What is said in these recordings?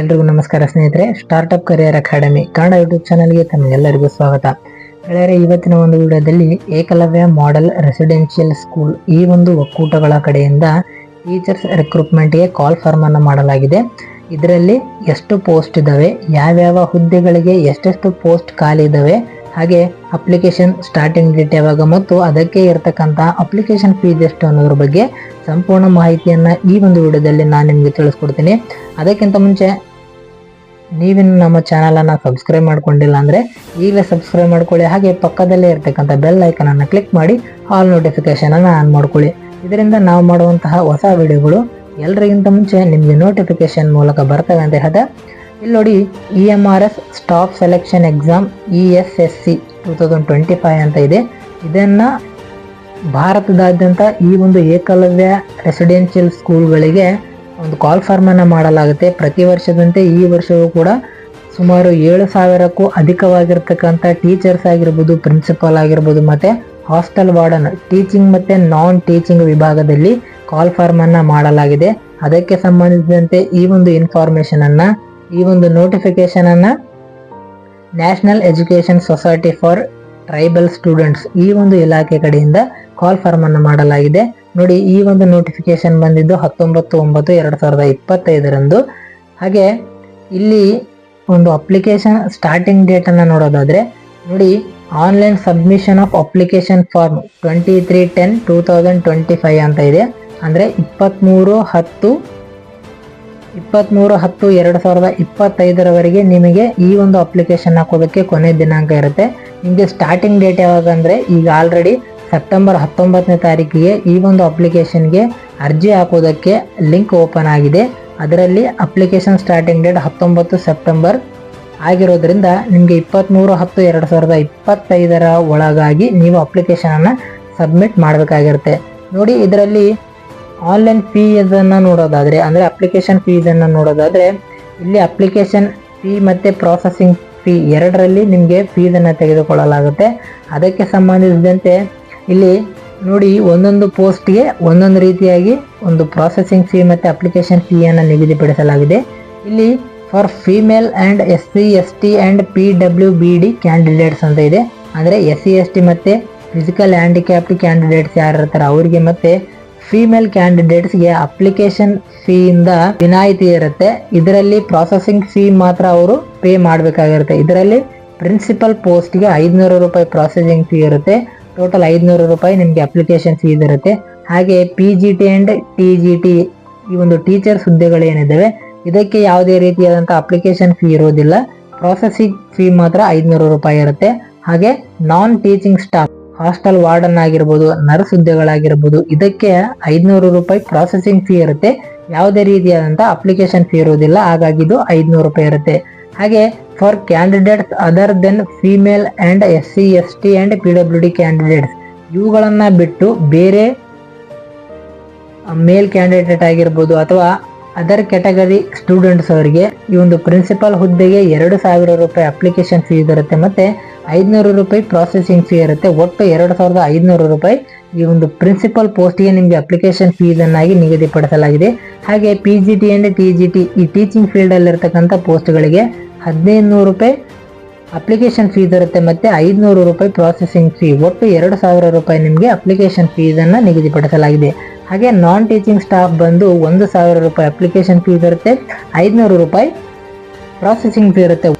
ಎಲ್ರಿಗೂ ನಮಸ್ಕಾರ ಸ್ನೇಹಿತರೆ startup career academy Kannada YouTube ಚಾನಲ್ಗೆ ತಮಗೆಲ್ಲರಿಗೂ ಸ್ವಾಗತ. ಗೆಳೆಯರೆ, ಇವತ್ತಿನ ಒಂದು ವಿಡಿಯೋದಲ್ಲಿ ಏಕಲವ್ಯ ಮಾಡೆಲ್ ರೆಸಿಡೆನ್ಷಿಯಲ್ ಸ್ಕೂಲ್ ಈ ಒಂದು ಒಕ್ಕೂಟಗಳ ಕಡೆಯಿಂದ ಟೀಚರ್ಸ್ ರಿಕ್ರೂಟ್ಮೆಂಟ್ಗೆ ಕಾಲ್ ಫಾರ್ಮನ್ನು ಮಾಡಲಾಗಿದೆ. ಇದರಲ್ಲಿ ಎಷ್ಟು ಪೋಸ್ಟ್ ಇದ್ದಾವೆ ಯಾವ್ಯಾವ ಹುದ್ದೆಗಳಿಗೆ ಎಷ್ಟೆಷ್ಟು ಪೋಸ್ಟ್ ಖಾಲಿ ಇದ್ದಾವೆ ಹಾಗೆ ಅಪ್ಲಿಕೇಶನ್ ಸ್ಟಾರ್ಟಿಂಗ್ ಡೇಟ್ ಯಾವಾಗ ಮತ್ತು ಅದಕ್ಕೆ ಇರತಕ್ಕಂಥ ಅಪ್ಲಿಕೇಶನ್ ಫೀಸ್ ಎಷ್ಟು ಅನ್ನೋದ್ರ ಬಗ್ಗೆ ಸಂಪೂರ್ಣ ಮಾಹಿತಿಯನ್ನು ಈ ಒಂದು ವಿಡಿಯೋದಲ್ಲಿ ನಾನು ನಿಮಗೆ ತಿಳಿಸ್ಕೊಡ್ತೀನಿ. ಅದಕ್ಕಿಂತ ಮುಂಚೆ ನೀವಿನ್ನು ನಮ್ಮ ಚಾನಲನ್ನು ಸಬ್ಸ್ಕ್ರೈಬ್ ಮಾಡ್ಕೊಂಡಿಲ್ಲ ಅಂದರೆ ಈಗಲೇ ಸಬ್ಸ್ಕ್ರೈಬ್ ಮಾಡ್ಕೊಳ್ಳಿ. ಹಾಗೆ ಪಕ್ಕದಲ್ಲೇ ಇರತಕ್ಕಂಥ ಬೆಲ್ ಐಕನನ್ನು ಕ್ಲಿಕ್ ಮಾಡಿ ಆಲ್ ನೋಟಿಫಿಕೇಶನನ್ನು ಆನ್ ಮಾಡ್ಕೊಳ್ಳಿ. ಇದರಿಂದ ನಾವು ಮಾಡುವಂತಹ ಹೊಸ ವಿಡಿಯೋಗಳು ಎಲ್ಲರಿಗಿಂತ ಮುಂಚೆ ನಿಮಗೆ ನೋಟಿಫಿಕೇಶನ್ ಮೂಲಕ ಬರ್ತವೆ ಅಂತ ಹೇಳಿದೆ. ಇಲ್ಲಿ ನೋಡಿ E M R S staff selection exam E S S C two thousand twenty five ಅಂತ ಇದೆ. ಇದನ್ನು ಭಾರತದಾದ್ಯಂತ ಈ ಒಂದು ಏಕಲವ್ಯ ರೆಸಿಡೆನ್ಷಿಯಲ್ ಸ್ಕೂಲ್ಗಳಿಗೆ ಒಂದು ಕಾಲ್ ಫಾರ್ಮ್ ಅನ್ನ ಮಾಡಲಾಗುತ್ತೆ. ಪ್ರತಿ ವರ್ಷದಂತೆ ಈ ವರ್ಷವೂ ಕೂಡ ಸುಮಾರು ಏಳು ಸಾವಿರಕ್ಕೂ ಅಧಿಕವಾಗಿರ್ತಕ್ಕಂಥ ಟೀಚರ್ಸ್ ಆಗಿರ್ಬೋದು ಪ್ರಿನ್ಸಿಪಾಲ್ ಆಗಿರ್ಬೋದು, ಮತ್ತೆ ಹಾಸ್ಟೆಲ್ ವಾರ್ಡನ್ ಟೀಚಿಂಗ್ ಮತ್ತೆ ನಾನ್ ಟೀಚಿಂಗ್ ವಿಭಾಗದಲ್ಲಿ ಕಾಲ್ ಫಾರ್ಮನ್ನು ಮಾಡಲಾಗಿದೆ. ಅದಕ್ಕೆ ಸಂಬಂಧಿಸಿದಂತೆ ಈ ಒಂದು ಇನ್ಫಾರ್ಮೇಷನನ್ನು ಈ ಒಂದು ನೋಟಿಫಿಕೇಶನ್ ಅನ್ನ national education society for tribal students ಈ ಒಂದು ಇಲಾಖೆ ಕಡೆಯಿಂದ ಕಾಲ್ ಫಾರ್ಮ್ ಅನ್ನು ಮಾಡಲಾಗಿದೆ. ನೋಡಿ, ಈ ಒಂದು ನೋಟಿಫಿಕೇಶನ್ ಬಂದಿದ್ದು ಹತ್ತೊಂಬತ್ತು ಒಂಬತ್ತು, ಎರಡು ಸಾವಿರದ ಇಪ್ಪತ್ತೈದರಂದು. ಹಾಗೆ, ಇಲ್ಲಿ ಒಂದು ಅಪ್ಲಿಕೇಶನ್ ಸ್ಟಾರ್ಟಿಂಗ್ ಡೇಟ್ ಅನ್ನ ನೋಡೋದಾದ್ರೆ, ನೋಡಿ online submission of application form twenty three ten two thousand twenty five ಅಂತ ಇದೆ. ಅಂದ್ರೆ ಇಪ್ಪತ್ತ್ಮೂರು ಹತ್ತು ಇಪ್ಪತ್ತ್ಮೂರು ಹತ್ತು ಎರಡು ಸಾವಿರದ ಇಪ್ಪತ್ತೈದರವರೆಗೆ ನಿಮಗೆ ಈ ಒಂದು ಅಪ್ಲಿಕೇಶನ್ ಹಾಕೋದಕ್ಕೆ ಕೊನೆ ದಿನಾಂಕ ಇರುತ್ತೆ. ನಿಮಗೆ ಸ್ಟಾರ್ಟಿಂಗ್ ಡೇಟ್ ಯಾವಾಗ ಅಂದರೆ ಈಗ ಆಲ್ರೆಡಿ ಸೆಪ್ಟೆಂಬರ್ ಹತ್ತೊಂಬತ್ತನೇ ತಾರೀಕಿಗೆ ಈ ಒಂದು ಅಪ್ಲಿಕೇಶನ್ಗೆ ಅರ್ಜಿ ಹಾಕೋದಕ್ಕೆ ಲಿಂಕ್ ಓಪನ್ ಆಗಿದೆ. ಅದರಲ್ಲಿ ಅಪ್ಲಿಕೇಶನ್ ಸ್ಟಾರ್ಟಿಂಗ್ ಡೇಟ್ ಹತ್ತೊಂಬತ್ತು ಸೆಪ್ಟೆಂಬರ್ ಆಗಿರೋದ್ರಿಂದ ನಿಮಗೆ ಇಪ್ಪತ್ತ್ಮೂರು ಹತ್ತು ಎರಡು ಸಾವಿರದ ಇಪ್ಪತ್ತೈದರ ಒಳಗಾಗಿ ನೀವು ಅಪ್ಲಿಕೇಶನನ್ನು ಸಬ್ಮಿಟ್ ಮಾಡಬೇಕಾಗಿರುತ್ತೆ. ನೋಡಿ, ಇದರಲ್ಲಿ ಆನ್ಲೈನ್ ಫೀಸನ್ನು ನೋಡೋದಾದರೆ, ಅಂದರೆ ಅಪ್ಲಿಕೇಶನ್ ಫೀಸನ್ನು ನೋಡೋದಾದರೆ, ಇಲ್ಲಿ ಅಪ್ಲಿಕೇಶನ್ ಫೀ ಮತ್ತು ಪ್ರಾಸೆಸಿಂಗ್ ಫೀ ಎರಡರಲ್ಲಿ ನಿಮಗೆ ಫೀಸನ್ನು ತೆಗೆದುಕೊಳ್ಳಲಾಗುತ್ತೆ. ಅದಕ್ಕೆ ಸಂಬಂಧಿಸಿದಂತೆ ಇಲ್ಲಿ ನೋಡಿ ಒಂದೊಂದು ಪೋಸ್ಟ್ಗೆ ಒಂದೊಂದು ರೀತಿಯಾಗಿ ಒಂದು ಪ್ರಾಸೆಸಿಂಗ್ ಫೀ ಮತ್ತು ಅಪ್ಲಿಕೇಶನ್ ಫೀಯನ್ನು ನಿಗದಿಪಡಿಸಲಾಗಿದೆ. ಇಲ್ಲಿ for female and S C S T and P W B D candidates ಅಂತ ಇದೆ. ಅಂದರೆ ಎಸ್ ಸಿ ಎಸ್ ಟಿ ಮತ್ತು ಫಿಸಿಕಲ್ ಹ್ಯಾಂಡಿಕ್ಯಾಪ್ಡ್ ಕ್ಯಾಂಡಿಡೇಟ್ಸ್ ಯಾರು ಇರ್ತಾರೆ ಅವರಿಗೆ ಮತ್ತು ಫೀಮೇಲ್ ಕ್ಯಾಂಡಿಡೇಟ್ಸ್ಗೆ ಅಪ್ಲಿಕೇಶನ್ ಫೀಯಿಂದ ವಿನಾಯಿತಿ ಇರುತ್ತೆ. ಇದರಲ್ಲಿ ಪ್ರಾಸೆಸಿಂಗ್ ಫೀ ಮಾತ್ರ ಅವರು ಪೇ ಮಾಡಬೇಕಾಗಿರುತ್ತೆ. ಇದರಲ್ಲಿ ಪ್ರಿನ್ಸಿಪಲ್ ಪೋಸ್ಟ್ಗೆ ಐದುನೂರು ರೂಪಾಯಿ ಪ್ರಾಸೆಸಿಂಗ್ ಫೀ ಇರುತ್ತೆ. ಟೋಟಲ್ ಐದುನೂರು ರೂಪಾಯಿ ನಿಮಗೆ ಅಪ್ಲಿಕೇಶನ್ ಫೀಸ್ ಇರುತ್ತೆ. ಹಾಗೆ P G T and T G T ಈ ಒಂದು ಟೀಚರ್ ಹುದ್ದೆಗಳು ಏನಿದ್ದಾವೆ, ಇದಕ್ಕೆ ಯಾವುದೇ ರೀತಿಯಾದಂಥ ಅಪ್ಲಿಕೇಶನ್ ಫೀ ಇರೋದಿಲ್ಲ. ಪ್ರಾಸೆಸಿಂಗ್ ಫೀ ಮಾತ್ರ ಐದುನೂರು ರೂಪಾಯಿ ಇರುತ್ತೆ. ಹಾಗೆ non teaching staff hostel warden ಆಗಿರ್ಬೋದು, ನರ್ಸ್ ಹುದ್ದೆಗಳಾಗಿರ್ಬೋದು, ಇದಕ್ಕೆ ಐದುನೂರು ರೂಪಾಯಿ ಪ್ರಾಸೆಸಿಂಗ್ ಫೀ ಇರುತ್ತೆ. ಯಾವುದೇ ರೀತಿಯಾದಂಥ ಅಪ್ಲಿಕೇಶನ್ ಫೀ ಇರೋದಿಲ್ಲ ಹಾಗಾಗಿ ಇದು ಐದುನೂರು ರೂಪಾಯಿ ಇರುತ್ತೆ. ಹಾಗೆ for candidates other than female and S C S T and P W D candidates ಇವುಗಳನ್ನು ಬಿಟ್ಟು ಬೇರೆ ಮೇಲ್ ಕ್ಯಾಂಡಿಡೇಟ್ ಆಗಿರ್ಬೋದು ಅಥವಾ ಅದರ್ ಕ್ಯಾಟಗರಿ ಸ್ಟೂಡೆಂಟ್ಸ್ ಅವರಿಗೆ ಈ ಒಂದು ಪ್ರಿನ್ಸಿಪಾಲ್ ಹುದ್ದೆಗೆ ಎರಡು ಸಾವಿರ ರೂಪಾಯಿ ಅಪ್ಲಿಕೇಶನ್ ಫೀಸ್ ಇರುತ್ತೆ. ಮತ್ತೆ ಐದುನೂರು ರೂಪಾಯಿ ಪ್ರಾಸೆಸಿಂಗ್ ಫೀ ಇರುತ್ತೆ. ಒಟ್ಟು ಎರಡು ಸಾವಿರದ ಐದುನೂರು ರೂಪಾಯಿ ಈ ಒಂದು ಪ್ರಿನ್ಸಿಪಲ್ ಪೋಸ್ಟ್ಗೆ ನಿಮಗೆ ಅಪ್ಲಿಕೇಶನ್ ಫೀಸನ್ನಾಗಿ ನಿಗದಿಪಡಿಸಲಾಗಿದೆ. ಹಾಗೆ P G T and T G T ಈ ಟೀಚಿಂಗ್ ಫೀಲ್ಡಲ್ಲಿರ್ತಕ್ಕಂಥ ಪೋಸ್ಟ್ಗಳಿಗೆ ಹದಿನೈದು ನೂರು ರೂಪಾಯಿ ಅಪ್ಲಿಕೇಶನ್ ಫೀಸ್ ಇರುತ್ತೆ ಮತ್ತು ಐದುನೂರು ರೂಪಾಯಿ ಪ್ರಾಸೆಸಿಂಗ್ ಫೀ ಒಟ್ಟು ಎರಡು ಸಾವಿರ ರೂಪಾಯಿ ನಿಮಗೆ ಅಪ್ಲಿಕೇಶನ್ ಫೀಸನ್ನು ನಿಗದಿಪಡಿಸಲಾಗಿದೆ. ಹಾಗೆ ನಾನ್ ಟೀಚಿಂಗ್ ಸ್ಟಾಫ್ ಬಂದು ಒಂದು ಸಾವಿರ ರೂಪಾಯಿ ಅಪ್ಲಿಕೇಶನ್ ಫೀಸ್ ಇರುತ್ತೆ ಐದುನೂರು ರೂಪಾಯಿ ಪ್ರಾಸೆಸಿಂಗ್ ಫೀ ಇರುತ್ತೆ.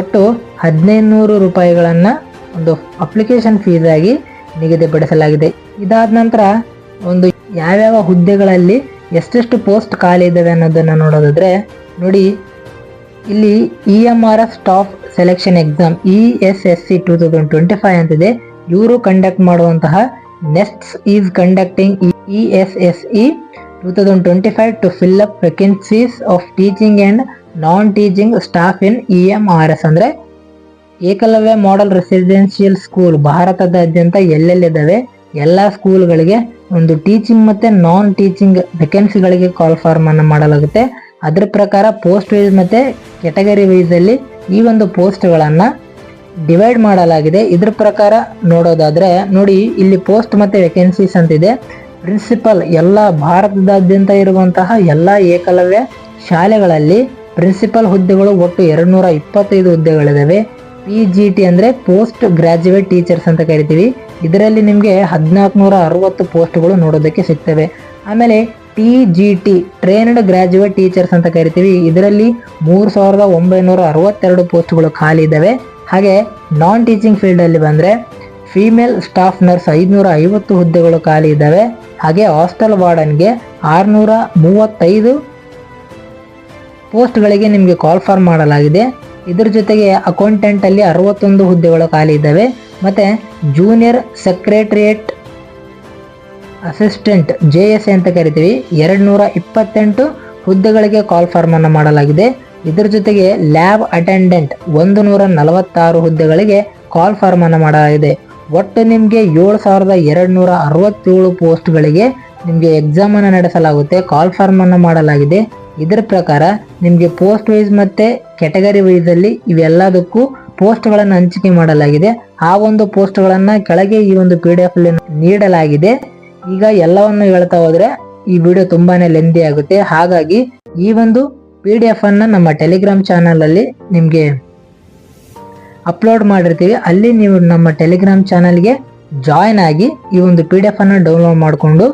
ಒಟ್ಟು ಹದಿನೈದು ನೂರು ರೂಪಾಯಿಗಳನ್ನು ಒಂದು ಅಪ್ಲಿಕೇಶನ್ ಫೀಸ್ ಆಗಿ ನಿಗದಿಪಡಿಸಲಾಗಿದೆ. ಇದಾದ ನಂತರ ಒಂದು ಯಾವ್ಯಾವ ಹುದ್ದೆಗಳಲ್ಲಿ ಎಷ್ಟೆಷ್ಟು ಪೋಸ್ಟ್ ಖಾಲಿ ಇದ್ದಾವೆ ಅನ್ನೋದನ್ನು ನೋಡೋದಾದರೆ, ನೋಡಿ, ಇಲ್ಲಿ E M R F staff selection exam E S S C two thousand twenty five ಅಂತಿದೆ. ಇವರು ಕಂಡಕ್ಟ್ ಮಾಡುವಂತಹ next is conducting E S S E two thousand twenty five to fill up vacancies of teaching and non teaching staff in E M R S ಅಂದರೆ Eklavya model residential school ಭಾರತದಾದ್ಯಂತ ಎಲ್ಲೆಲ್ಲಿದ್ದಾವೆ? ಎಲ್ಲ ಸ್ಕೂಲ್ಗಳಿಗೆ ಒಂದು teaching ಮತ್ತೆ ನಾನ್ teaching ವೆಕೆನ್ಸಿಗಳಿಗೆ call form ಅನ್ನು ಮಾಡಲಾಗುತ್ತೆ. ಅದರ ಪ್ರಕಾರ post wise ಮತ್ತೆ ಕೆಟಗರಿ ವೈಸ್ ಅಲ್ಲಿ ಈ ಒಂದು ಪೋಸ್ಟ್ಗಳನ್ನು ಡಿವೈಡ್ ಮಾಡಲಾಗಿದೆ. ಇದ್ರ ಪ್ರಕಾರ ನೋಡೋದಾದ್ರೆ, ನೋಡಿ ಇಲ್ಲಿ ಪೋಸ್ಟ್ ಮತ್ತೆ ವೆಕೆನ್ಸೀಸ್ ಅಂತಿದೆ. ಪ್ರಿನ್ಸಿಪಲ್ ಎಲ್ಲ ಭಾರತದಾದ್ಯಂತ ಇರುವಂತಹ ಎಲ್ಲ ಏಕಲವ್ಯ ಶಾಲೆಗಳಲ್ಲಿ ಪ್ರಿನ್ಸಿಪಲ್ ಹುದ್ದೆಗಳು ಒಟ್ಟು ಎರಡು ನೂರ ಇಪ್ಪತ್ತೈದು ಹುದ್ದೆಗಳಿದಾವೆ ಪಿ ಜಿ ಟಿ ಅಂದರೆ ಪೋಸ್ಟ್ ಗ್ರಾಜ್ಯುಯೇಟ್ ಟೀಚರ್ಸ್ ಅಂತ ಕರಿತೀವಿ ಇದರಲ್ಲಿ ನಿಮಗೆ ಹದಿನಾಲ್ಕು ನೂರ ಅರವತ್ತು ಪೋಸ್ಟ್ಗಳು ನೋಡೋದಕ್ಕೆ ಸಿಗ್ತವೆ. ಆಮೇಲೆ T G T trained graduate teachers ಅಂತ ಕರಿತೀವಿ. ಇದರಲ್ಲಿ ಮೂರು ಸಾವಿರದ ಒಂಬೈನೂರ ಅರವತ್ತೆರಡು ಪೋಸ್ಟ್ಗಳು ಖಾಲಿ ಇದ್ದಾವೆ ಹಾಗೆ ನಾನ್ ಟೀಚಿಂಗ್ ಫೀಲ್ಡಲ್ಲಿ ಬಂದರೆ ಫೀಮೇಲ್ ಸ್ಟಾಫ್ ನರ್ಸ್ ಐದುನೂರ ಐವತ್ತು ಹುದ್ದೆಗಳು ಖಾಲಿ ಇದ್ದಾವೆ ಹಾಗೆ ಹಾಸ್ಟೆಲ್ ವಾರ್ಡನ್ಗೆ ಆರುನೂರ ಮೂವತ್ತೈದು ಪೋಸ್ಟ್ಗಳಿಗೆ ನಿಮಗೆ ಕಾಲ್ ಫಾರ್ಮ್ ಮಾಡಲಾಗಿದೆ. ಇದ್ರ ಜೊತೆಗೆ ಅಕೌಂಟೆಂಟಲ್ಲಿ ಅರವತ್ತೊಂದು ಹುದ್ದೆಗಳು ಖಾಲಿ ಇದ್ದಾವೆ. ಮತ್ತೆ junior secretariat assistant J S ಅಂತ ಕರಿತೀವಿ. ಎರಡು ನೂರ ಇಪ್ಪತ್ತೆಂಟು ಹುದ್ದೆಗಳಿಗೆ ಕಾಲ್ ಫಾರ್ಮನ್ನು ಮಾಡಲಾಗಿದೆ. ಇದರ ಜೊತೆಗೆ ಲ್ಯಾಬ್ ಅಟೆಂಡೆಂಟ್ ಒಂದು ನೂರ ನಲವತ್ತಾರು ಹುದ್ದೆಗಳಿಗೆ ಕಾಲ್ ಫಾರ್ಮನ್ನು ಮಾಡಲಾಗಿದೆ. ಒಟ್ಟು ನಿಮಗೆ ಏಳು ಸಾವಿರದ ಎರಡು ನೂರ ಅರವತ್ತೇಳು ಪೋಸ್ಟ್ಗಳಿಗೆ ನಿಮಗೆ ಎಕ್ಸಾಮನ್ನು ನಡೆಸಲಾಗುತ್ತೆ. ಕಾಲ್ ಫಾರ್ಮನ್ನು ಮಾಡಲಾಗಿದೆ. ಇದರ ಪ್ರಕಾರ ನಿಮಗೆ ಪೋಸ್ಟ್ ವೈಸ್ ಮತ್ತು ಕೆಟಗರಿ ವೈಸಲ್ಲಿ ಇವೆಲ್ಲದಕ್ಕೂ ಪೋಸ್ಟ್ಗಳನ್ನು ಹಂಚಿಕೆ ಮಾಡಲಾಗಿದೆ. ಆ ಒಂದು ಪೋಸ್ಟ್ಗಳನ್ನು ಕೆಳಗೆ ಈ ಒಂದು ಪಿ ಡಿ ಎಫ್ ನೀಡಲಾಗಿದೆ. ಈಗ ಎಲ್ಲವನ್ನು ಹೇಳ್ತಾ ಹೋದರೆ ಈ ವಿಡಿಯೋ ತುಂಬಾ ಲೆಂದಿ ಆಗುತ್ತೆ. ಹಾಗಾಗಿ ಈ ಒಂದು ಪಿ ಡಿ ಎಫನ್ನು ನಮ್ಮ ಟೆಲಿಗ್ರಾಮ್ ಚಾನಲಲ್ಲಿ ನಿಮಗೆ ಅಪ್ಲೋಡ್ ಮಾಡಿರ್ತೀವಿ. ಅಲ್ಲಿ ನೀವು ನಮ್ಮ ಟೆಲಿಗ್ರಾಮ್ ಚಾನಲ್ಗೆ ಜಾಯ್ನ್ ಆಗಿ ಈ ಒಂದು ಪಿ ಡಿ ಎಫ್ ಅನ್ನು ಡೌನ್ಲೋಡ್ ಮಾಡಿಕೊಂಡು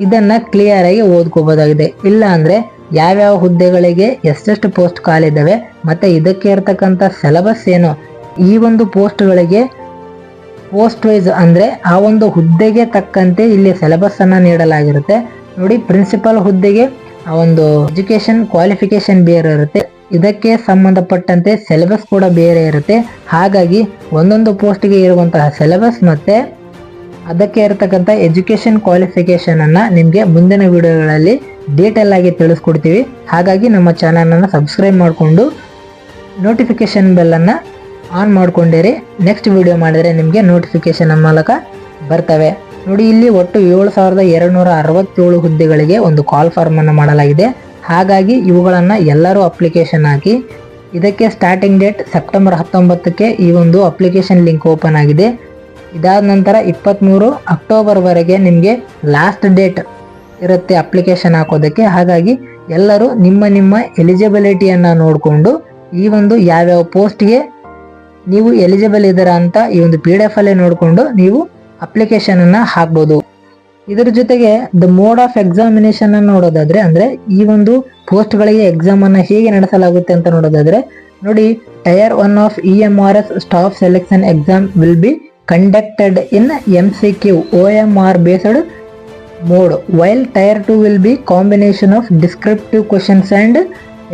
ಇದನ್ನು ಕ್ಲಿಯರಾಗಿ ಓದ್ಕೋಬೋದಾಗಿದೆ. ಇಲ್ಲ ಅಂದ್ರೆ ಯಾವ್ಯಾವ ಹುದ್ದೆಗಳಿಗೆ ಎಷ್ಟೆಷ್ಟು ಪೋಸ್ಟ್ ಕಾಲಿದ್ದಾವೆ ಮತ್ತು ಇದಕ್ಕೆ ಇರತಕ್ಕಂಥ ಸಿಲೆಬಸ್ ಏನು? ಈ ಒಂದು ಪೋಸ್ಟ್ಗಳಿಗೆ ಪೋಸ್ಟ್ ವೈಸ್ ಅಂದರೆ ಆ ಒಂದು ಹುದ್ದೆಗೆ ತಕ್ಕಂತೆ ಇಲ್ಲಿ ಸಿಲೆಬಸ್ಸನ್ನು ನೀಡಲಾಗಿರುತ್ತೆ. ನೋಡಿ ಪ್ರಿನ್ಸಿಪಲ್ ಹುದ್ದೆಗೆ ಆ ಒಂದು ಎಜುಕೇಷನ್ ಕ್ವಾಲಿಫಿಕೇಶನ್ ಬೇರೆ ಇರುತ್ತೆ. ಇದಕ್ಕೆ ಸಂಬಂಧಪಟ್ಟಂತೆ ಸಿಲೆಬಸ್ ಕೂಡ ಬೇರೆ ಇರುತ್ತೆ. ಹಾಗಾಗಿ ಒಂದೊಂದು ಪೋಸ್ಟ್ಗೆ ಇರುವಂತಹ ಸಿಲೆಬಸ್ ಮತ್ತು ಅದಕ್ಕೆ ಇರತಕ್ಕಂಥ ಎಜುಕೇಷನ್ ಕ್ವಾಲಿಫಿಕೇಷನನ್ನು ನಿಮಗೆ ಮುಂದಿನ ವಿಡಿಯೋಗಳಲ್ಲಿ ಡೀಟೇಲ್ ಆಗಿ ತಿಳಿಸ್ಕೊಡ್ತೀವಿ. ಹಾಗಾಗಿ ನಮ್ಮ ಚಾನಲನ್ನು ಸಬ್ಸ್ಕ್ರೈಬ್ ಮಾಡಿಕೊಂಡು ನೋಟಿಫಿಕೇಶನ್ ಬೆಲ್ಲನ್ನು ಆನ್ ಮಾಡಿಕೊಂಡಿರಿ. ನೆಕ್ಸ್ಟ್ ವಿಡಿಯೋ ಮಾಡಿದರೆ ನಿಮಗೆ ನೋಟಿಫಿಕೇಶನ್ ಮೂಲಕ ಬರ್ತವೆ. ನೋಡಿ, ಇಲ್ಲಿ ಒಟ್ಟು ಏಳು ಸಾವಿರದ ಎರಡು ನೂರ ಅರವತ್ತೇಳು ಹುದ್ದೆಗಳಿಗೆ ಒಂದು ಕಾಲ್ ಫಾರ್ಮನ್ನು ಮಾಡಲಾಗಿದೆ. ಹಾಗಾಗಿ ಇವುಗಳನ್ನು ಎಲ್ಲರೂ ಅಪ್ಲಿಕೇಶನ್ ಹಾಕಿ, ಇದಕ್ಕೆ ಸ್ಟಾರ್ಟಿಂಗ್ ಡೇಟ್ ಸೆಪ್ಟೆಂಬರ್ ಹತ್ತೊಂಬತ್ತಕ್ಕೆ ಈ ಒಂದು ಅಪ್ಲಿಕೇಶನ್ ಲಿಂಕ್ ಓಪನ್ ಆಗಿದೆ. ಇದಾದ ನಂತರ ಇಪ್ಪತ್ತ್ಮೂರು ಅಕ್ಟೋಬರ್ವರೆಗೆ ನಿಮಗೆ ಲಾಸ್ಟ್ ಡೇಟ್ ಇರುತ್ತೆ ಅಪ್ಲಿಕೇಶನ್ ಹಾಕೋದಕ್ಕೆ. ಹಾಗಾಗಿ ಎಲ್ಲರೂ ನಿಮ್ಮ ನಿಮ್ಮ ಎಲಿಜಿಬಿಲಿಟಿಯನ್ನು ನೋಡಿಕೊಂಡು ಈ ಒಂದು ಯಾವ್ಯಾವ ಪೋಸ್ಟ್ಗೆ ನೀವು ಎಲಿಜಿಬಲ್ ಇದ್ದೀರಾ ಅಂತ ಈ ಒಂದು ಪಿ ಡಿ ಎಫ್ ಅಲ್ಲೇ ನೋಡಿಕೊಂಡು ನೀವು ಅಪ್ಲಿಕೇಶನ್ ಅನ್ನ ಹಾಕ್ಬೋದು. ಇದರ ಜೊತೆಗೆ ದ ಮೋಡ್ ಆಫ್ ಎಕ್ಸಾಮಿನೇಷನ್ ಅನ್ನು ನೋಡೋದಾದ್ರೆ, ಅಂದ್ರೆ ಈ ಒಂದು ಪೋಸ್ಟ್ ಗಳಿಗೆ ಎಕ್ಸಾಮ್ ಅನ್ನ ಹೇಗೆ ನಡೆಸಲಾಗುತ್ತೆ ಅಂತ ನೋಡೋದಾದ್ರೆ, ನೋಡಿ tier one of E M R S staff selection exam will be conducted in M C Q O M R based mode while tier two will be combination of descriptive questions and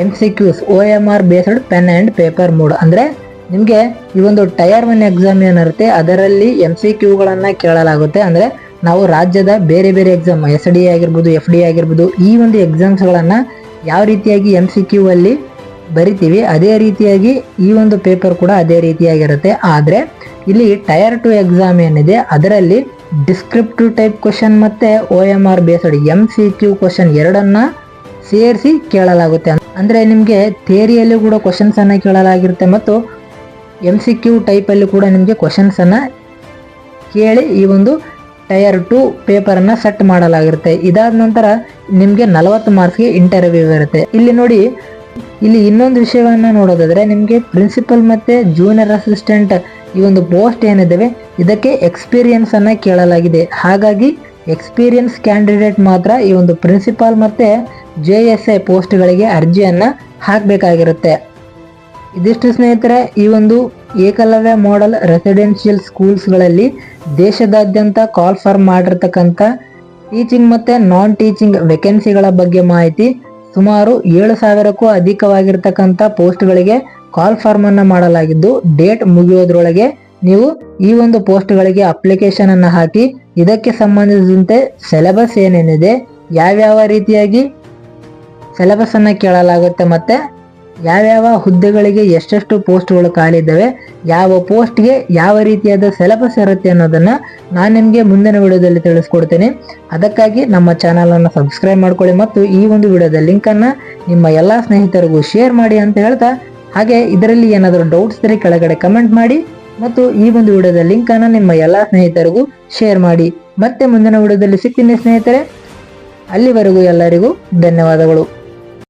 M C Qs O M R based pen and paper mode ಅಂದರೆ ನಿಮಗೆ ಈ ಒಂದು tyre one exam ಏನಿರುತ್ತೆ ಅದರಲ್ಲಿ M C ಕ್ಯೂಗಳನ್ನು ಕೇಳಲಾಗುತ್ತೆ. ಅಂದರೆ ನಾವು ರಾಜ್ಯದ ಬೇರೆ ಬೇರೆ ಎಕ್ಸಾಮ್ ಎಸ್ ಡಿ ಆಗಿರ್ಬೋದು ಎಫ್ ಡಿ ಆಗಿರ್ಬೋದು, ಈ ಒಂದು ಎಕ್ಸಾಮ್ಸ್ಗಳನ್ನು ಯಾವ ರೀತಿಯಾಗಿ ಎಂ ಸಿ ಕ್ಯೂ ಅಲ್ಲಿ ಬರಿತೀವಿ, ಅದೇ ರೀತಿಯಾಗಿ ಈ ಒಂದು ಪೇಪರ್ ಕೂಡ ಅದೇ ರೀತಿಯಾಗಿರುತ್ತೆ. ಆದರೆ ಇಲ್ಲಿ ಟಯರ್ ಟು ಎಕ್ಸಾಮ್ ಏನಿದೆ, ಅದರಲ್ಲಿ ಡಿಸ್ಕ್ರಿಪ್ಟಿವ್ ಟೈಪ್ ಕ್ವಶನ್ ಮತ್ತೆ O M R based M C Q question ಎರಡನ್ನ ಸೇರಿಸಿ ಕೇಳಲಾಗುತ್ತೆ. ಅಂದ್ರೆ ನಿಮಗೆ ಥಿಯರಿಯಲ್ಲೂ ಕೂಡ ಕ್ವಶನ್ಸ್ ಅನ್ನ ಕೇಳಲಾಗಿರುತ್ತೆ ಮತ್ತು ಎಂ ಸಿ ಕ್ಯೂ ಟೈಪಲ್ಲೂ ಕೂಡ ನಿಮಗೆ ಕ್ವಶನ್ಸನ್ನು ಕೇಳಿ ಈ ಒಂದು ಟಯರ್ ಟು ಪೇಪರನ್ನು ಸೆಟ್ ಮಾಡಲಾಗಿರುತ್ತೆ. ಇದಾದ ನಂತರ ನಿಮಗೆ ನಲವತ್ತು ಮಾರ್ಕ್ಸ್ಗೆ ಇಂಟರ್ವ್ಯೂ ಇರುತ್ತೆ. ಇಲ್ಲಿ ನೋಡಿ, ಇಲ್ಲಿ ಇನ್ನೊಂದು ವಿಷಯವನ್ನು ನೋಡೋದಾದ್ರೆ ನಿಮಗೆ ಪ್ರಿನ್ಸಿಪಲ್ ಮತ್ತು ಜೂನಿಯರ್ ಅಸಿಸ್ಟೆಂಟ್ ಈ ಒಂದು ಪೋಸ್ಟ್ ಏನಿದ್ದಾವೆ ಇದಕ್ಕೆ ಎಕ್ಸ್ಪೀರಿಯನ್ಸ್ ಅನ್ನ ಕೇಳಲಾಗಿದೆ. ಹಾಗಾಗಿ ಎಕ್ಸ್ಪೀರಿಯನ್ಸ್ ಕ್ಯಾಂಡಿಡೇಟ್ ಮಾತ್ರ ಈ ಒಂದು ಪ್ರಿನ್ಸಿಪಾಲ್ ಮತ್ತೆ ಜೆ ಎಸ್ ಎ ಪೋಸ್ಟ್ಗಳಿಗೆ ಅರ್ಜಿಯನ್ನು ಹಾಕಬೇಕಾಗಿರುತ್ತೆ. ಇದಿಷ್ಟು ಸ್ನೇಹಿತರೆ, ಈ ಒಂದು ಏಕಲವ್ಯ ಮಾಡೆಲ್ ರೆಸಿಡೆನ್ಷಿಯಲ್ ಸ್ಕೂಲ್ಸ್ಗಳಲ್ಲಿ ದೇಶದಾದ್ಯಂತ ಕಾಲ್ ಫಾರ್ಮ್ ಮಾಡಿರ್ತಕ್ಕಂಥ ಟೀಚಿಂಗ್ ಮತ್ತು ನಾನ್ ಟೀಚಿಂಗ್ ವೇಕೆನ್ಸಿಗಳ ಬಗ್ಗೆ ಮಾಹಿತಿ ಸುಮಾರು ಏಳು ಸಾವಿರಕ್ಕೂ ಅಧಿಕವಾಗಿರ್ತಕ್ಕಂಥ ಪೋಸ್ಟ್ಗಳಿಗೆ ಕಾಲ್ ಫಾರ್ಮ್ ಅನ್ನ ಮಾಡಲಾಗಿದ್ದು ಡೇಟ್ ಮುಗಿಯೋದ್ರೊಳಗೆ ನೀವು ಈ ಒಂದು ಪೋಸ್ಟ್ಗಳಿಗೆ ಅಪ್ಲಿಕೇಶನ್ ಅನ್ನು ಹಾಕಿ ಇದಕ್ಕೆ ಸಂಬಂಧಿಸಿದಂತೆ ಸಿಲೆಬಸ್ ಏನೇನಿದೆ, ಯಾವ್ಯಾವ ರೀತಿಯಾಗಿ ಸಿಲೆಬಸ್ ಅನ್ನ ಕೇಳಲಾಗುತ್ತೆ ಮತ್ತೆ ಯಾವ್ಯಾವ ಹುದ್ದೆಗಳಿಗೆ ಎಷ್ಟೆಷ್ಟು ಪೋಸ್ಟ್ಗಳು ಗಳು ಇದ್ದಾವೆ, ಯಾವ ಪೋಸ್ಟ್ಗೆ ಯಾವ ರೀತಿಯಾದ ಸಿಲೆಬಸ್ ಇರುತ್ತೆ ಅನ್ನೋದನ್ನ ನಾನು ನಿಮಗೆ ಮುಂದಿನ ವಿಡಿಯೋದಲ್ಲಿ ತಿಳಿಸ್ಕೊಡ್ತೇನೆ. ಅದಕ್ಕಾಗಿ ನಮ್ಮ ಚಾನಲನ್ನು ಸಬ್ಸ್ಕ್ರೈಬ್ ಮಾಡ್ಕೊಳ್ಳಿ ಮತ್ತು ಈ ಒಂದು ವಿಡಿಯೋದ ಲಿಂಕನ್ನು ನಿಮ್ಮ ಎಲ್ಲ ಸ್ನೇಹಿತರಿಗೂ ಶೇರ್ ಮಾಡಿ ಅಂತ ಹೇಳ್ತಾ ಹಾಗೆ ಇದರಲ್ಲಿ ಏನಾದರೂ ಡೌಟ್ಸ್ ಇದ್ದರೆ ಕೆಳಗಡೆ ಕಮೆಂಟ್ ಮಾಡಿ ಮತ್ತು ಈ ಒಂದು ವಿಡಿಯೋದ ಲಿಂಕನ್ನು ನಿಮ್ಮ ಎಲ್ಲ ಸ್ನೇಹಿತರಿಗೂ ಶೇರ್ ಮಾಡಿ. ಮತ್ತೆ ಮುಂದಿನ ವಿಡಿಯೋದಲ್ಲಿ ಸಿಗ್ತೀನಿ ಸ್ನೇಹಿತರೆ. ಅಲ್ಲಿವರೆಗೂ ಎಲ್ಲರಿಗೂ ಧನ್ಯವಾದಗಳು.